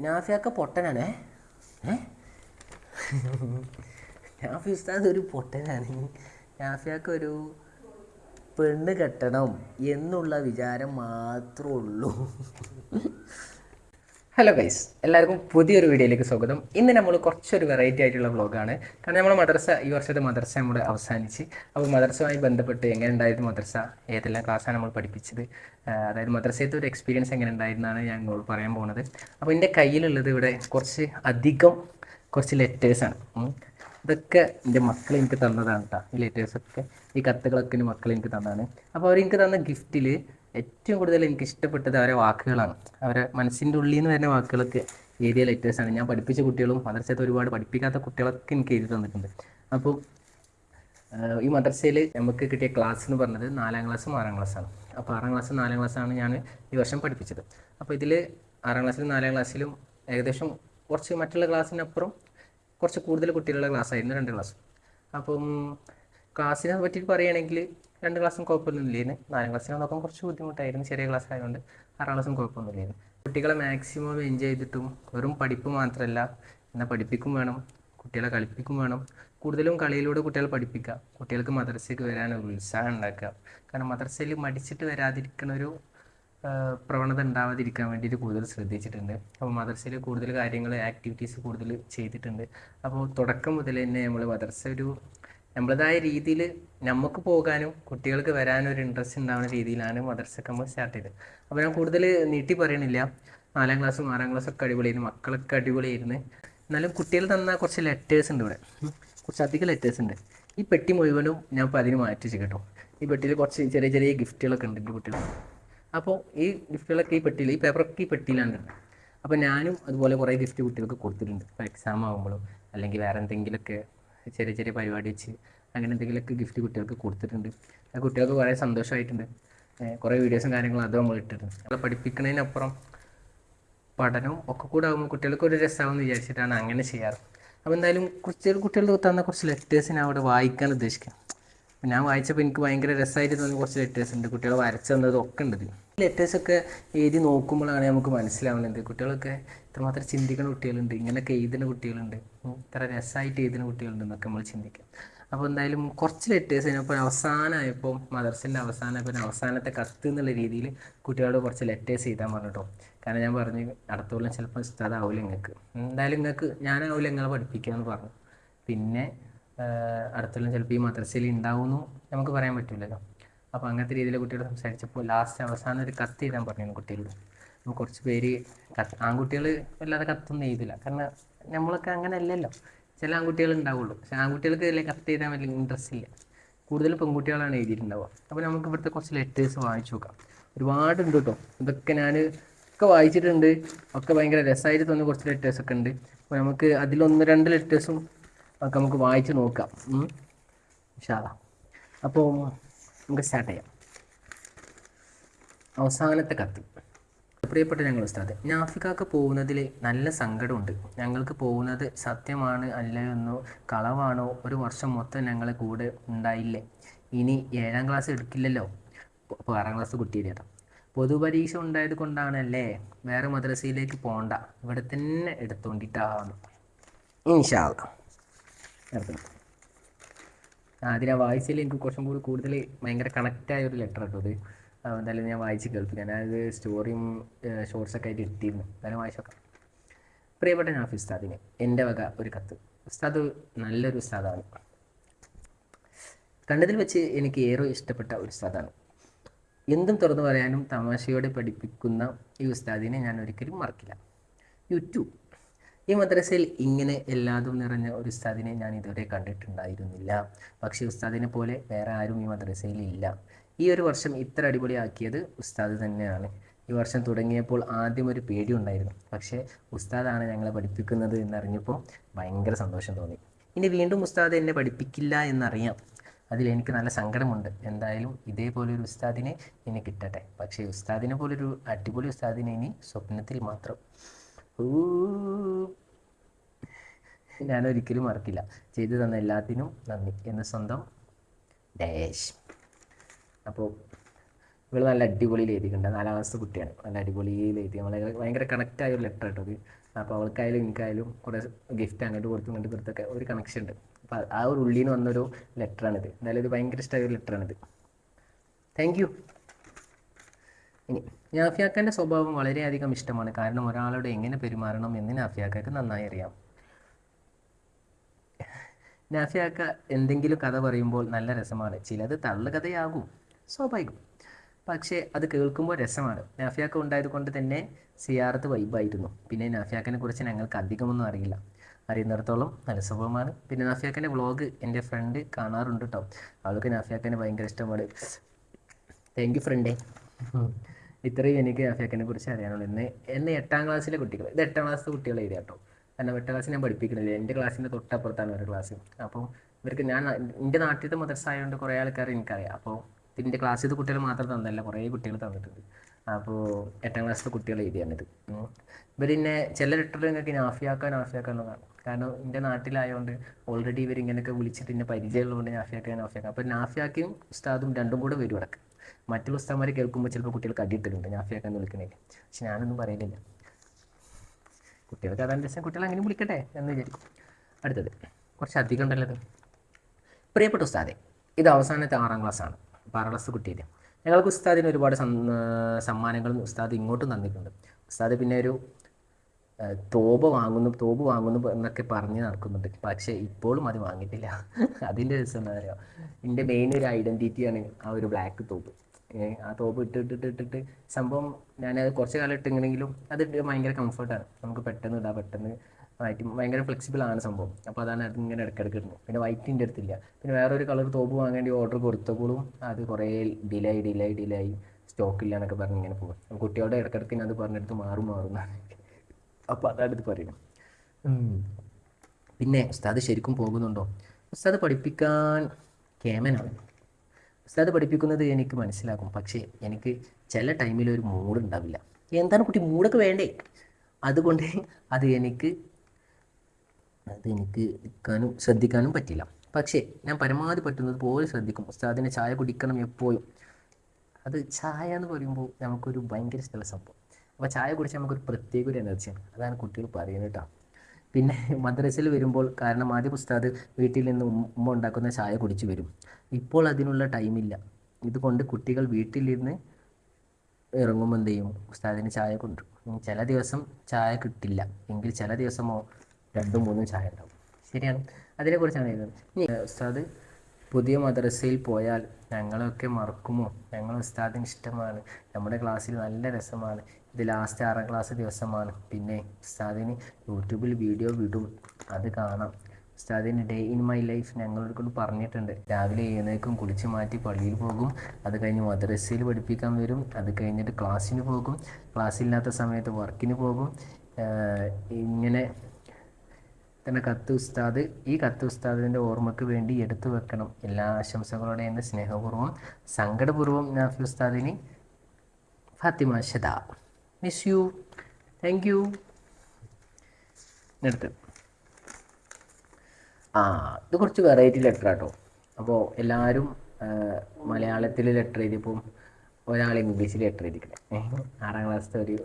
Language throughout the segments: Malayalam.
നാഫിയൊക്കെ പൊട്ടനാണ്. ഏ? നാഫി ഉസ്താദ് ഒരു പൊട്ടനാണ്. നാഫിയൊക്കെ ഒരു പെണ്ണ് കെട്ടണം എന്നുള്ള വിചാരം മാത്രമേ ഉള്ളൂ. ഹലോ ഗൈസ് എല്ലാവർക്കും പുതിയൊരു വീഡിയോയിലേക്ക് സ്വാഗതം. ഇന്ന് നമ്മൾ കുറച്ചൊരു വെറൈറ്റി ആയിട്ടുള്ള വ്ളോഗാണ് കാരണം നമ്മൾ മദ്രസ ഈ വർഷത്തെ മദ്രസ നമ്മൾ അവസാനിച്ച്. അപ്പോൾ മദ്രസയുമായി ബന്ധപ്പെട്ട് എങ്ങനെ ഉണ്ടായിരുന്നു മദ്രസ? ഏതെല്ലാം ക്ലാസ്സാണ് നമ്മൾ പഠിപ്പിച്ചത്? അതായത് മദ്രസയത്തെ ഒരു എക്സ്പീരിയൻസ് എങ്ങനെ ഉണ്ടായിരുന്നാണ് ഞാൻ നിങ്ങളോട് പറയാൻ പോകുന്നത് അപ്പോൾ എന്റെ കയ്യിലുള്ളത് ഇവിടെ കുറച്ച് അധികം കുറച്ച് ലെറ്റേഴ്സാണ് ഇതൊക്കെ എന്റെ മക്കൾ എനിക്ക് തന്നതാണ് കേട്ടോ ഈ ലെറ്റേഴ്സൊക്കെ ഈ കത്തുകളൊക്കെ എന്റെ മക്കൾ എനിക്ക് തന്നതാണ്. അപ്പോൾ അവർ എനിക്ക് തന്ന ഗിഫ്റ്റിൽ ഏറ്റവും കൂടുതൽ എനിക്ക് ഇഷ്ടപ്പെട്ടത് അവരെ വാക്കുകളാണ്. അവരെ മനസ്സിന്റെ ഉള്ളിൽ നിന്ന് വരുന്ന വാക്കുകളൊക്കെ എഴുതിയ ലെറ്റേഴ്സാണ് ഞാൻ പഠിപ്പിച്ച കുട്ടികളും മദർസയത്ത് ഒരുപാട് പഠിപ്പിക്കാത്ത കുട്ടികളൊക്കെ എനിക്ക് എഴുതി തന്നിട്ടുണ്ട്. അപ്പോൾ ഈ മദ്രസയിൽ നമുക്ക് കിട്ടിയ ക്ലാസ് എന്ന് പറഞ്ഞത് നാലാം ക്ലാസ്സും ആറാം ക്ലാസ്സാണ് അപ്പോൾ ആറാം ക്ലാസ്സും നാലാം ക്ലാസ്സാണ് ഞാൻ ഈ വർഷം പഠിപ്പിച്ചത്. അപ്പോൾ ഇതിൽ ആറാം ക്ലാസ്സിലും നാലാം ക്ലാസ്സിലും ഏകദേശം കുറച്ച് മറ്റുള്ള ക്ലാസ്സിനപ്പുറം കുറച്ച് കൂടുതൽ കുട്ടികളുടെ ക്ലാസ്സായിരുന്നു രണ്ട് ക്ലാസ് അപ്പം ക്ലാസ്സിനെ പറ്റി പറയുകയാണെങ്കിൽ രണ്ട് ക്ലാസ്സും കുഴപ്പമൊന്നുമില്ലായിരുന്നു നാലാം ക്ലാസ്സിനെ നോക്കാൻ കുറച്ച് ബുദ്ധിമുട്ടായിരുന്നു. ചെറിയ ക്ലാസ് ആയതുകൊണ്ട് ആറാം ക്ലാസ്സും കുഴപ്പമൊന്നുമില്ലായിരുന്നു കുട്ടികളെ മാക്സിമം എൻജോയ് ചെയ്തിട്ടും വെറും പഠിപ്പ് മാത്രമല്ല എന്നാൽ പഠിപ്പിക്കും വേണം കുട്ടികളെ കളിപ്പിക്കും വേണം. കൂടുതലും കളിയിലൂടെ കുട്ടികളെ പഠിപ്പിക്കുക. കുട്ടികൾക്ക് മദ്രസയ്ക്ക് വരാൻ ഉത്സാഹം ഉണ്ടാക്കുക. കാരണം മദ്രസയിൽ മടിച്ചിട്ട് വരാതിരിക്കുന്ന ഒരു പ്രവണത ഉണ്ടാവാതിരിക്കാൻ വേണ്ടിയിട്ട് കൂടുതൽ ശ്രദ്ധിച്ചിട്ടുണ്ട്. അപ്പോൾ മദ്രസയിൽ കൂടുതൽ കാര്യങ്ങൾ ആക്ടിവിറ്റീസ് കൂടുതൽ ചെയ്തിട്ടുണ്ട്. അപ്പോൾ തുടക്കം മുതൽ തന്നെ നമ്മൾ മദ്രസ ഒരു നമ്മളതായ രീതിയിൽ നമുക്ക് പോകാനും കുട്ടികൾക്ക് വരാനും ഒരു ഇൻട്രസ്റ്റ് ഉണ്ടാവുന്ന രീതിയിലാണ് മദ്രസയൊക്കെ നമ്മൾ സ്റ്റാർട്ട് ചെയ്തത്. അപ്പോൾ ഞാൻ കൂടുതൽ നീട്ടി പറയണില്ല. നാലാം ക്ലാസ്സും ആറാം ക്ലാസ്സും ഒക്കെ അടിപൊളിയായിരുന്നു. മക്കളൊക്കെ അടിപൊളിയായിരുന്നു. എന്നാലും കുട്ടികൾ തന്ന കുറച്ച് ലെറ്റേഴ്സ് ഉണ്ട് ഇവിടെ. കുറച്ച് അധികം ലെറ്റേഴ്സ് ഉണ്ട്. ഈ പെട്ടി മുഴുവനും ഞാൻ ഇപ്പോൾ അതിന് മാറ്റിച്ച് കേട്ടോ. ഈ പെട്ടിയിൽ കുറച്ച് ചെറിയ ചെറിയ ഗിഫ്റ്റുകളൊക്കെ ഉണ്ട് എന്റെ കുട്ടികൾ അപ്പോൾ ഈ ഗിഫ്റ്റുകളൊക്കെ ഈ പെട്ടിയിൽ ഈ പേപ്പറൊക്കെ ഈ പെട്ടിയിലാണ് അപ്പോൾ ഞാനും അതുപോലെ കുറേ ഗിഫ്റ്റ് കുട്ടികൾക്ക് കൊടുത്തിട്ടുണ്ട്. ഇപ്പോൾ എക്സാം ആകുമ്പോഴും അല്ലെങ്കിൽ വേറെ എന്തെങ്കിലുമൊക്കെ ചെറിയ ചെറിയ പരിപാടി വെച്ച് അങ്ങനെ എന്തെങ്കിലുമൊക്കെ ഗിഫ്റ്റ് കുട്ടികൾക്ക് കൊടുത്തിട്ടുണ്ട്. ആ കുട്ടികൾക്ക് കുറേ സന്തോഷമായിട്ടുണ്ട്. കുറേ വീഡിയോസും കാര്യങ്ങളും അതും നമ്മൾ ഇട്ടിട്ടുണ്ട് നമ്മളെ പഠിപ്പിക്കുന്നതിനപ്പുറം പഠനവും ഒക്കെ കൂടെ ആകുമ്പോൾ കുട്ടികൾക്ക് ഒരു രസമാകുമെന്ന് വിചാരിച്ചിട്ടാണ് അങ്ങനെ ചെയ്യാറ്. അപ്പോൾ എന്തായാലും കുറച്ച് കുട്ടികൾ തന്ന കുറച്ച് ലെറ്റേഴ്സ് ഞാൻ അവിടെ വായിക്കാൻ ഉദ്ദേശിക്കാം. ഞാൻ വായിച്ചപ്പോൾ എനിക്ക് ഭയങ്കര രസമായിട്ട് തോന്നിയ കുറച്ച് ലെറ്റേഴ്സ് ഉണ്ട്. കുട്ടികൾ വരച്ചു തന്നതും ഒക്കെ ഉണ്ട് ലെറ്റേഴ്സൊക്കെ എഴുതി നോക്കുമ്പോഴാണ് നമുക്ക് മനസ്സിലാവുന്നത്. കുട്ടികളൊക്കെ ഇത്രമാത്രം ചിന്തിക്കുന്ന കുട്ടികളുണ്ട്. ഇങ്ങനെയൊക്കെ എഴുതുന്ന കുട്ടികളുണ്ട്. ഇത്ര രസമായിട്ട് എഴുതുന്ന കുട്ടികളുണ്ട് എന്നൊക്കെ നമ്മൾ ചിന്തിക്കാം. അപ്പോൾ എന്തായാലും കുറച്ച് ലെറ്റേഴ്സ് കഴിഞ്ഞപ്പോൾ അവസാനമായപ്പോൾ മദർസിന്റെ അവസാനമായപ്പോൾ അവസാനത്തെ കത്ത് എന്നുള്ള രീതിയിൽ കുട്ടികളോട് കുറച്ച് ലെറ്റേഴ്സ് എഴുതാൻ പറഞ്ഞിട്ടോ. കാരണം ഞാൻ പറഞ്ഞു അടുത്തോളം ചിലപ്പോൾ ഉസ്താദ് ആവില്ല നിങ്ങൾക്ക് എന്തായാലും നിങ്ങൾക്ക് ഞാനാവില്ല നിങ്ങളെ പഠിപ്പിക്കുക എന്ന് പറഞ്ഞു. പിന്നെ ആഹ്, അടുത്ത കൊല്ലം ചിലപ്പോൾ ഈ മദ്രസയിൽ ഉണ്ടാവുന്നു നമുക്ക് പറയാൻ പറ്റില്ലല്ലോ അപ്പോൾ അങ്ങനത്തെ രീതിയിൽ കുട്ടികൾ സംസാരിച്ചപ്പോൾ ലാസ്റ്റ് അവസാനം ഒരു കത്ത് എഴുതാൻ പറഞ്ഞു കുട്ടികളോട്. അപ്പോൾ കുറച്ച് പേര് കത്ത് ആൺകുട്ടികൾ വല്ലാതെ കത്തൊന്നും എഴുതില്ല. കാരണം നമ്മളൊക്കെ അങ്ങനെ അല്ലല്ലോ ചില ആൺകുട്ടികൾ ഉണ്ടാവുള്ളൂ പക്ഷെ ആൺകുട്ടികൾക്ക് ഇതിലെ കത്ത് എഴുതാൻ വലിയ ഇൻട്രസ്റ്റ് ഇല്ല. കൂടുതലും പെൺകുട്ടികളാണ് എഴുതിയിട്ടുണ്ടാവുക. അപ്പോൾ നമുക്ക് ഇവിടുത്തെ കുറച്ച് ലെറ്റേഴ്സ് വായിച്ചു നോക്കാം. ഒരുപാടുണ്ട് കേട്ടോ ഇതൊക്കെ ഞാൻ ഒക്കെ വായിച്ചിട്ടുണ്ട്. ഒക്കെ ഭയങ്കര രസമായിട്ട് തോന്നുന്ന കുറച്ച് ലെറ്റേഴ്സ് ഒക്കെ ഉണ്ട്. അപ്പോൾ നമുക്ക് അതിലൊന്ന് രണ്ട് ലെറ്റേഴ്സും ഒക്കെ നമുക്ക് വായിച്ച് നോക്കാം. ഷാദ. അപ്പോൾ നമുക്ക് സ്റ്റാർട്ട് ചെയ്യാം. അവസാനത്തെ കത്ത്. പ്രിയപ്പെട്ട ഞങ്ങൾ ഉസ്താദ് നാഫിക്കാക്ക് പോകുന്നതിൽ നല്ല സങ്കടമുണ്ട്. ഞങ്ങൾക്ക് പോകുന്നത് സത്യമാണ് അല്ലയെന്നോ കളവാണോ ഒരു വർഷം മൊത്തം ഞങ്ങളെ കൂടെ ഉണ്ടായില്ലേ? ഇനി ഏഴാം ക്ലാസ് എടുക്കില്ലല്ലോ? അപ്പോൾ ആറാം ക്ലാസ് കുട്ടിയിലേതാ പൊതുപരീക്ഷ ഉണ്ടായത് കൊണ്ടാണല്ലേ? വേറെ മദ്രസയിലേക്ക് പോണ്ട. ഇവിടെ തന്നെ എടുത്തോണ്ടിട്ടാണ് ഇൻഷാല്ല അതിനാ വായിച്ചതിൽ എനിക്ക് കുറച്ചും കൂടി കൂടുതൽ ഭയങ്കര കണക്റ്റായ ഒരു ലെറ്റർ കേട്ടോ അത്. എന്തായാലും ഞാൻ വായിച്ച് കേൾപ്പിക്കാം ഞാനത് സ്റ്റോറിയും ഷോർട്സൊക്കെ ആയിട്ട് എടുത്തിരുന്നു എന്തായാലും വായിച്ചോക്കാം പ്രിയപ്പെട്ട നാഫി ഉസ്താദിന് എന്റെ വക ഒരു കത്ത്. ഉസ്താദ് നല്ലൊരു ഉസ്താദാണ്. കണ്ടതിൽ വെച്ച് എനിക്ക് ഏറെ ഇഷ്ടപ്പെട്ട ഒരു ഉസ്താദാണ്. എന്തും തുറന്നു പറയാനും തമാശയോടെ പഠിപ്പിക്കുന്ന ഈ ഉസ്താദിനെ ഞാൻ ഒരിക്കലും മറക്കില്ല. യൂട്യൂബ് ഈ മദ്രസയിൽ ഇങ്ങനെ എല്ലാതും നിറഞ്ഞ ഒരു ഉസ്താദിനെ ഞാൻ ഇതുവരെ കണ്ടിട്ടുണ്ടായിരുന്നില്ല. പക്ഷേ ഉസ്താദിനെ പോലെ വേറെ ആരും ഈ മദ്രസയിൽ ഇല്ല. ഈ ഒരു വർഷം ഇത്ര അടിപൊളിയാക്കിയത് ഉസ്താദ് തന്നെയാണ്. ഈ വർഷം തുടങ്ങിയപ്പോൾ ആദ്യം ഒരു പേടി ഉണ്ടായിരുന്നു. പക്ഷേ ഉസ്താദാണ് ഞങ്ങളെ പഠിപ്പിക്കുന്നത് എന്നറിഞ്ഞപ്പോൾ ഭയങ്കര സന്തോഷം തോന്നി. ഇനി വീണ്ടും ഉസ്താദ് എന്നെ പഠിപ്പിക്കില്ല എന്നറിയാം. അതിൽ എനിക്ക് നല്ല സങ്കടമുണ്ട്. എന്തായാലും ഇതേപോലൊരു ഉസ്താദിനെ ഇനി കിട്ടട്ടെ. പക്ഷേ ഉസ്താദിനെ പോലൊരു അടിപൊളി ഉസ്താദിനെ ഇനി സ്വപ്നത്തിൽ മാത്രം. ഞാൻ ഒരിക്കലും മറക്കില്ല. ചെയ്തു തന്ന എല്ലാത്തിനും നന്ദി. എന്ന് സ്വന്തം ഡാഷ് അപ്പോൾ ഇവൾ നല്ല അടിപൊളിയിൽ എഴുതിയിട്ടുണ്ട്. നാലാം കുട്ടിയാണ്. നല്ല അടിപൊളിയിൽ എഴുതി. നമ്മളെ ഭയങ്കര കണക്റ്റായ ഒരു ലെറ്റർ കേട്ടോ അപ്പോൾ അവൾക്കായാലും എനിക്കായാലും കുറേ ഗിഫ്റ്റ് അങ്ങോട്ട് കൊടുത്തു ഇങ്ങോട്ട് കൊടുത്തൊക്കെ ഒരു കണക്ഷൻ ഉണ്ട്. അപ്പോൾ ആ ഒരു ഉള്ളിൽ നിന്ന് വന്നൊരു ലെറ്ററാണിത് എന്തായാലും ഇത് ഭയങ്കര ഇഷ്ടമായ ഒരു ലെറ്ററാണിത് താങ്ക് യു നാഫിയാക്കന്റെ സ്വഭാവം വളരെയധികം ഇഷ്ടമാണ്. കാരണം ഒരാളോട് എങ്ങനെ പെരുമാറണം എന്ന് നാഫിയാക്കക്ക് നന്നായി അറിയാം. നാഫിയാക്ക എന്തെങ്കിലും കഥ പറയുമ്പോൾ നല്ല രസമാണ്. ചിലത് തള്ളുകഥയാകും സ്വാഭാവികം. പക്ഷേ അത് കേൾക്കുമ്പോൾ രസമാണ്. നാഫിയാക്ക ഉണ്ടായത് കൊണ്ട് തന്നെ സിയാറത്ത് വൈബായിരുന്നു. പിന്നെ നാഫിയാക്കനെ കുറിച്ച് ഞങ്ങൾക്ക് അധികമൊന്നും അറിയില്ല. അറിയുന്നിടത്തോളം നല്ല സ്വഭാവമാണ്. പിന്നെ നാഫിയാക്കന്റെ വ്ളോഗ് എന്റെ ഫ്രണ്ട് കാണാറുണ്ട് കേട്ടോ അവൾക്ക് നാഫിയാക്കനെ ഭയങ്കര ഇഷ്ടമാണ്. താങ്ക് യു ഫ്രണ്ടേ ഇത്രയും എനിക്ക് നാഫിയാക്കനെ കുറിച്ച് അറിയാനുള്ളൂ. ഇന്ന് എന്നെ എട്ടാം ക്ലാസ്സിലെ കുട്ടികൾ ഇത് എട്ടാം ക്ലാസ്സിലെ കുട്ടികൾ എഴുതിയ കേട്ടോ കാരണം എട്ടാം ക്ലാസ് ഞാൻ പഠിപ്പിക്കണില്ല എന്റെ ക്ലാസ്സിന്റെ തൊട്ടപ്പുറത്താണ് ഒരു ക്ലാസ്. അപ്പോൾ ഇവർക്ക് ഞാൻ എന്റെ നാട്ടിലത്തെ മദർസായതുകൊണ്ട് കുറേ ആൾക്കാർ എനിക്കറിയാം. അപ്പോൾ ഇതിന്റെ ക്ലാസ്സിലത്തെ കുട്ടികൾ മാത്രം തന്നല്ല കുറേ കുട്ടികൾ തന്നിട്ടുണ്ട്. അപ്പോൾ എട്ടാം ക്ലാസ്സിലെ കുട്ടികൾ എഴുതിയാണിത്. ഇവർ പിന്നെ ചില ലെറ്ററിൽ നിങ്ങൾക്ക് നാഫിയാക്കാൻ നാഫിയാക്കാൻ കാരണം എന്റെ നാട്ടിലായതുകൊണ്ട് ഓൾറെഡി ഇവർ ഇങ്ങനെയൊക്കെ വിളിച്ചിട്ട് എന്നെ പരിചയമുള്ളതുകൊണ്ട് നാഫിയാക്കാൻ നാഫിയാക്കാൻ അപ്പോൾ നാഫിയാക്കിയും ഉസ്താദും രണ്ടും കൂടെ വരും അടക്കം മറ്റുള്ള ഉസ്താദ്മാർ കേൾക്കുമ്പോൾ ചിലപ്പോൾ കുട്ടികൾക്ക് അടിയിട്ടിട്ടുണ്ട്. നാഫിയാക്കാൻ വിളിക്കണില്ല. പക്ഷെ ഞാനൊന്നും പറയുന്നില്ല കുട്ടികൾക്ക് അതാണ് രസം. കുട്ടികൾ അങ്ങനെ വിളിക്കട്ടെ എന്ന് വിചാരിക്കും. അടുത്തത്. കുറച്ച് അധികം ഉണ്ടല്ലത് പ്രിയപ്പെട്ട ഉസ്താദെ ഇത് അവസാനത്തെ ആറാം ക്ലാസ്സാണ് അപ്പോൾ ആറാം ക്ലാസ് കുട്ടിയുടെ ഞങ്ങൾക്ക് ഉസ്താദിന് ഒരുപാട് സമ്മാനങ്ങളും ഉസ്താദ് ഇങ്ങോട്ടും തന്നിട്ടുണ്ട്. ഉസ്താദ് പിന്നെ ഒരു തോപ വാങ്ങുന്നു തോപ് വാങ്ങുന്നു എന്നൊക്കെ പറഞ്ഞ് നടക്കുന്നുണ്ട്. പക്ഷേ ഇപ്പോഴും അത് വാങ്ങിയിട്ടില്ല. അതിന്റെ രസം എന്താ പറയുക എന്റെ മെയിൻ ഒരു ഐഡന്റിറ്റിയാണ് ആ ഒരു ബ്ലാക്ക് തോപ്പ് ആ തോപ്പ് ഇട്ട് ഇട്ടിട്ട് സംഭവം ഞാനത് കുറച്ച് കാലം ഇട്ടിങ്ങനെങ്കിലും അത് ഭയങ്കര കംഫർട്ടാണ് നമുക്ക് പെട്ടെന്ന് ഇടാം പെട്ടെന്ന് മാറ്റി. ഭയങ്കര ഫ്ലെക്സിബിൾ ആണ് സംഭവം. അപ്പോൾ അതാണ് അത് ഇങ്ങനെ ഇടയ്ക്കിടയ്ക്ക് ഇടുന്നത്. പിന്നെ വൈറ്റിന്റെ അടുത്തില്ല. പിന്നെ വേറൊരു കളർ തോപ്പ് വാങ്ങേണ്ടി ഓർഡർ കൊടുത്തപ്പോഴും അത് കുറേ ഡിലേ ഡിലേ ഡിലേ ആയി. സ്റ്റോക്ക് ഇല്ല എന്നൊക്കെ പറഞ്ഞ് ഇങ്ങനെ പോകും. കുട്ടിയോടെ ഇടയ്ക്കിടയ്ക്ക് ഞാൻ അത് പറഞ്ഞെടുത്ത് മാറും മാറും അപ്പോൾ അതാണ് ഇത് പറയുന്നത് പിന്നെ ഉസ്താദ് ശരിക്കും പോകുന്നുണ്ടോ? ഉസ്താദ് പഠിപ്പിക്കാൻ കേമനാണ്. ഉസ്താദ് പഠിപ്പിക്കുന്നത് എനിക്ക് മനസ്സിലാക്കും പക്ഷേ എനിക്ക് ചില ടൈമിൽ ഒരു മൂഡ് ഉണ്ടാവില്ല. എന്താണ് കുട്ടി മൂഡൊക്കെ വേണ്ടേ? അതുകൊണ്ട് അത് എനിക്ക് അത് എനിക്ക് നിൽക്കാനും ശ്രദ്ധിക്കാനും പറ്റില്ല. പക്ഷേ ഞാൻ പരമാവധി പറ്റുന്നത് പോലെ ശ്രദ്ധിക്കും. ഉസ്താദിനെ ചായ കുടിക്കണം എപ്പോഴും. അത് ചായ എന്ന് പറയുമ്പോൾ നമുക്കൊരു ഭയങ്കര സ്ഥല സംഭവം. അപ്പോൾ ചായ കുടിച്ചാൽ നമുക്കൊരു പ്രത്യേക ഒരു എനർജിയാണ് അതാണ് കുട്ടികൾ പറയുന്നത് കേട്ടോ. പിന്നെ മദ്രസയിൽ വരുമ്പോൾ കാരണം ആദ്യ ഉസ്താദ് വീട്ടിൽ നിന്ന് ഉമ്മ ഉണ്ടാക്കുന്ന ചായ കുടിച്ച് വരും. ഇപ്പോൾ അതിനുള്ള ടൈമില്ല ഇതുകൊണ്ട് കുട്ടികൾ വീട്ടിലിരുന്ന് ഇറങ്ങുമ്പോൾ എന്ത് ചെയ്യും? ഉസ്താദിന് ചായ കൊണ്ടുവരും ചില ദിവസം ചായ കിട്ടില്ല. എങ്കിൽ ചില ദിവസമോ രണ്ടും മൂന്നും ചായ ഉണ്ടാവും. ശരിയാണ്. അതിനെക്കുറിച്ചാണ് എഴുതുന്നത്. ഉസ്താദ് പുതിയ മദ്രസയിൽ പോയാൽ ഞങ്ങളൊക്കെ മറക്കുമോ? ഞങ്ങൾ ഉസ്താദിന് ഇഷ്ടമാണ്. നമ്മുടെ ക്ലാസ്സിൽ നല്ല രസമാണ്. ഇത് ലാസ്റ്റ് ആറാം ക്ലാസ് ദിവസമാണ്. പിന്നെ ഉസ്താദിന് യൂട്യൂബിൽ വീഡിയോ വിടും. അത് കാണാം. ഉസ്താദിന് ഡേ ഇൻ മൈ ലൈഫ് ഞങ്ങളോട് കൊണ്ട് പറഞ്ഞിട്ടുണ്ട്. രാവിലെ എഴുന്നേക്കും കുളിച്ച് മാറ്റി പള്ളിയിൽ പോകും. അത് കഴിഞ്ഞ് മദ്രസയിൽ പഠിപ്പിക്കാൻ വരും. അത് കഴിഞ്ഞിട്ട് ക്ലാസ്സിന് പോകും. ക്ലാസ്സില്ലാത്ത സമയത്ത് വർക്കിന് പോകും. ഇങ്ങനെ തന്നെ കത്ത് ഉസ്താദ് ഈ കത്ത് ഉസ്താദിന്റെ ഓർമ്മയ്ക്ക് വേണ്ടി എടുത്തു വെക്കണം. എല്ലാ ആശംസകളോടെ എന്ന് സ്നേഹപൂർവം സങ്കടപൂർവം നാഫി ഉസ്താദിന് Fathima Shada miss you thank you അടുത്ത് ആ ഇത് കുറച്ച് വെറൈറ്റി ലെറ്റർ ആട്ടോ. അപ്പോൾ എല്ലാവരും മലയാളത്തിൽ ലെറ്റർ എഴുതിയപ്പോൾ ഒരാൾ ഇംഗ്ലീഷിൽ ലെറ്റർ എഴുതിക്കണേ. ആറാം ക്ലാസ്സിലെ ഒരു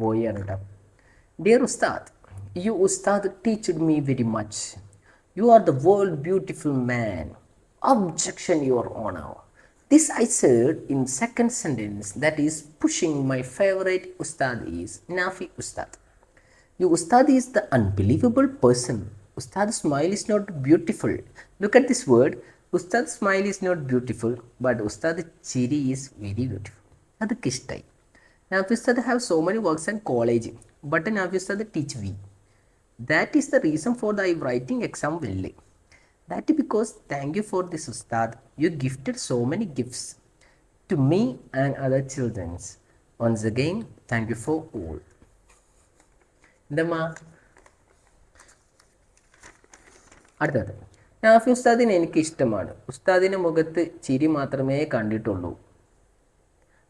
ബോയ് ആണ് കേട്ടോ ഡിയർ ഉസ്താദ് you Ustad teached me very much you are the world beautiful man objection your honor this i said in second sentence that is pushing my favorite ustad is nafi ustad you ustad is the unbelievable person ustad smile is not beautiful look at this word ustad smile is not beautiful but ustad chiri is very beautiful അതൊക്കെ ഇഷ്ടമായി Nafi Ustad have so many works and college but Nafi Ustad teach we that is the reason for the writing exam well that because thank you for this ustad you gifted so many gifts to me and other childrens once again thank you for all എന്തമ്മാ അടുത്തത് നാഫി ഉസ്താദിനെ എനിക്ക് ഇഷ്ടമാണ് ഉസ്താദിന്റെ മുഖത്ത് ചിരി മാത്രമേ കണ്ടിട്ടുള്ളൂ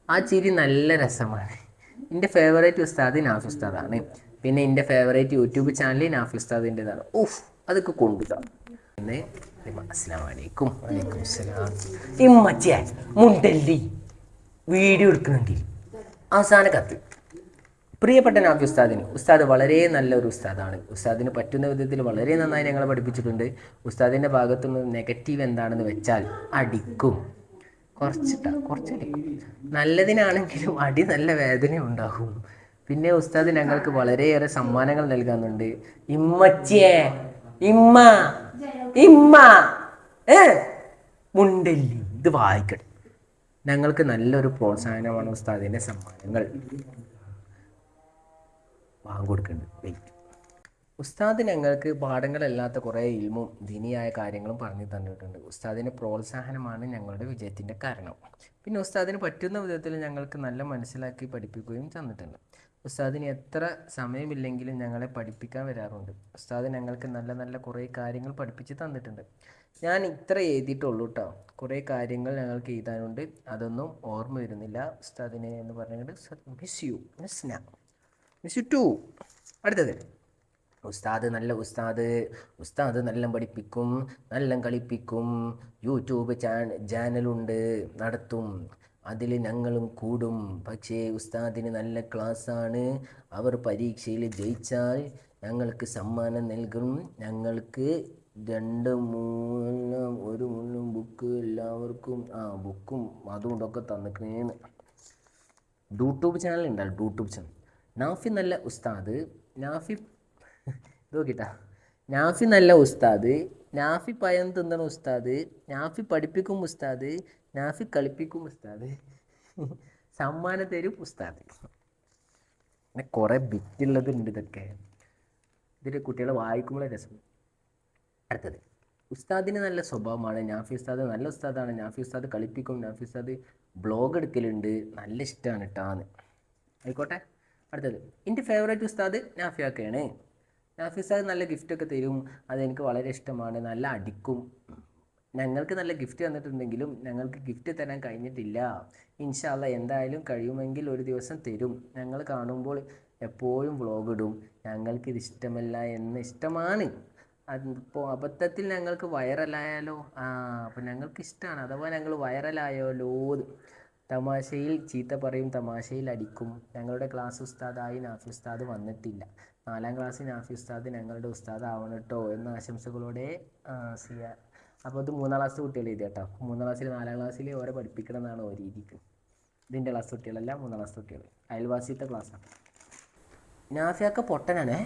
ആ ചിരി നല്ല രസമാണ് എന്റെ ഫേവറേറ്റ് ഉസ്താദ് നാഫി ഉസ്താദാണ് പിന്നെ എന്റെ ഫേവറേറ്റ് യൂട്യൂബ് ചാനൽ നാഫിൽ ഉസ്താദിന്റെതാണ് ഉഫ് അതൊക്കെ അസ്സാം വലൈക്കും വീഡിയോ എടുക്കുന്നുണ്ട്. അവസാന കത്ത്. പ്രിയപ്പെട്ട നാഫി ഉസ്താദിന് ഉസ്താദ് വളരെ നല്ലൊരു ഉസ്താദാണ്. ഉസ്താദിന് പറ്റുന്ന വിധത്തിൽ വളരെ നന്നായി ഞങ്ങളെ പഠിപ്പിച്ചിട്ടുണ്ട്. ഉസ്താദിന്റെ ഭാഗത്തുനിന്ന് നെഗറ്റീവ് എന്താണെന്ന് വെച്ചാൽ അടിക്കും. കുറച്ചിട്ടാ കുറച്ചടിക്കും. നല്ലതിനാണെങ്കിലും അടി നല്ല വേദന ഉണ്ടാകും പിന്നെ ഉസ്താദ് ഞങ്ങൾക്ക് വളരെയേറെ സമ്മാനങ്ങൾ നൽകാനുണ്ട്. ഇമ്മച്ചേ ഇമ്മ ഇമ്മ. ഏ? മുണ്ടല്ലി ഇത് വായിക്കട്ടെ. ഞങ്ങൾക്ക് നല്ലൊരു പ്രോത്സാഹനമാണ് ഉസ്താദിന്റെ സമ്മാനങ്ങൾ. വാങ്ങിക്കൊടുക്കുന്നുണ്ട് ഉസ്താദ് ഞങ്ങൾക്ക് പാഠങ്ങളല്ലാത്ത കുറേ ഇൽമും ദിനിയായ കാര്യങ്ങളും പറഞ്ഞു തന്നിട്ടുണ്ട്. ഉസ്താദിന്റെ പ്രോത്സാഹനമാണ് ഞങ്ങളുടെ വിജയത്തിന്റെ കാരണം. പിന്നെ ഉസ്താദിന് പറ്റുന്ന വിധത്തിൽ ഞങ്ങൾക്ക് നല്ല മനസ്സിലാക്കി പഠിപ്പിക്കുകയും തന്നിട്ടുണ്ട്. ഉസ്താദിന് എത്ര സമയമില്ലെങ്കിലും ഞങ്ങളെ പഠിപ്പിക്കാൻ വരാറുണ്ട്. ഉസ്താദ് ഞങ്ങൾക്ക് നല്ല നല്ല കുറേ കാര്യങ്ങൾ പഠിപ്പിച്ച് തന്നിട്ടുണ്ട്. ഞാൻ ഇത്ര എഴുതിയിട്ടുള്ളൂ കേട്ടോ കുറേ കാര്യങ്ങൾ ഞങ്ങൾക്ക് എഴുതാനുണ്ട്. അതൊന്നും ഓർമ്മ വരുന്നില്ല. ഉസ്താദിനെ എന്ന് പറഞ്ഞിട്ട് മിസ് യു മിസ് ന മിസ് യു ടു അടുത്തത്. ഉസ്താദ് നല്ല ഉസ്താദ് ഉസ്താദ് നല്ല പഠിപ്പിക്കും നല്ല കളിപ്പിക്കും. യൂട്യൂബ് ചാനൽ ചാനലുണ്ട് നടത്തും. അതിൽ ഞങ്ങളും കൂടും. പക്ഷേ ഉസ്താദിന് നല്ല ക്ലാസ്സാണ് അവർ പരീക്ഷയിൽ ജയിച്ചാൽ ഞങ്ങൾക്ക് സമ്മാനം നൽകും. ഞങ്ങൾക്ക് രണ്ട് മൂന്ന് ഒരു മൂന്ന് ബുക്ക് എല്ലാവർക്കും ആ ബുക്കും അതും ഇതൊക്കെ തന്നിക്കണേന്ന്. യൂട്യൂബ് ചാനൽ ഉണ്ടല്ലോ യൂട്യൂബ് ചാനൽ നാഫി നല്ല ഉസ്താദ്. നാഫി നോക്കിട്ടാ. നാഫി നല്ല ഉസ്താദ്. നാഫി പയം തിന്നണ ഉസ്താദ്. നാഫി പഠിപ്പിക്കും ഉസ്താദ്. നാഫി കളിപ്പിക്കും ഉസ്താദ്. സമ്മാനം തരും ഉസ്താദ്. പിന്നെ കുറേ ബിറ്റുള്ളതുണ്ട് ഇതൊക്കെ. ഇതിൽ കുട്ടികളെ വായിക്കുമ്പോഴേ രസം. അടുത്തത്. ഉസ്താദിന് നല്ല സ്വഭാവമാണ്. നാഫി ഉസ്താദ് നല്ല ഉസ്താദാണ്. നാഫി ഉസ്താദ് കളിപ്പിക്കും. നാഫി ഉസ്താദ് ബ്ലോഗ് എടുക്കലുണ്ട്. നല്ല ഇഷ്ടമാണ് കേട്ടാന്ന് ആയിക്കോട്ടെ. അടുത്തത്. എന്റെ ഫേവറേറ്റ് ഉസ്താദ് നാഫിയാക്കയാണ് നാഫി അത് നല്ല ഗിഫ്റ്റൊക്കെ തരും. അതെനിക്ക് വളരെ ഇഷ്ടമാണ്. നല്ല അടിക്കും. ഞങ്ങൾക്ക് നല്ല ഗിഫ്റ്റ് തന്നിട്ടുണ്ടെങ്കിലും ഞങ്ങൾക്ക് ഗിഫ്റ്റ് തരാൻ കഴിഞ്ഞിട്ടില്ല. ഇൻഷാല്ല എന്തായാലും കഴിയുമെങ്കിൽ ഒരു ദിവസം തരും. ഞങ്ങൾ കാണുമ്പോൾ എപ്പോഴും വ്ളോഗ് ഇടും. ഞങ്ങൾക്കിത് ഇഷ്ടമല്ല എന്ന് ഇഷ്ടമാണ്. അപ്പോൾ അബദ്ധത്തിൽ ഞങ്ങൾക്ക് വൈറലായാലോ? ആ അപ്പോൾ ഞങ്ങൾക്ക് ഇഷ്ടമാണ് അഥവാ ഞങ്ങൾ വൈറലായാലോ? തമാശയിൽ ചീത്ത പറയും തമാശയിൽ അടിക്കും. ഞങ്ങളുടെ ക്ലാസ് ഉസ്താദായി നാഫി ഉസ്താദ് വന്നിട്ടില്ല. നാലാം ക്ലാസ്സിൽ നാഫി ഉസ്താദ് ഞങ്ങളുടെ ഉസ്താദ് ആവണം കേട്ടോ എന്ന ആശംസകളോടെ സിയ അപ്പോൾ ഇത് മൂന്നാം ക്ലാസ് കുട്ടികൾ എഴുതി കേട്ടോ മൂന്നാം ക്ലാസ്സിൽ നാലാം ക്ലാസ്സിൽ ഓരെ പഠിപ്പിക്കണം എന്നാണ് ഓ രീതിക്ക് ഇതിന്റെ ക്ലാസ് കുട്ടികളല്ല മൂന്നാം ക്ലാസ് കുട്ടികൾ. അയൽവാസിയത്തെ ക്ലാസ്സാണ് നാഫിയൊക്കെ പൊട്ടനാണേ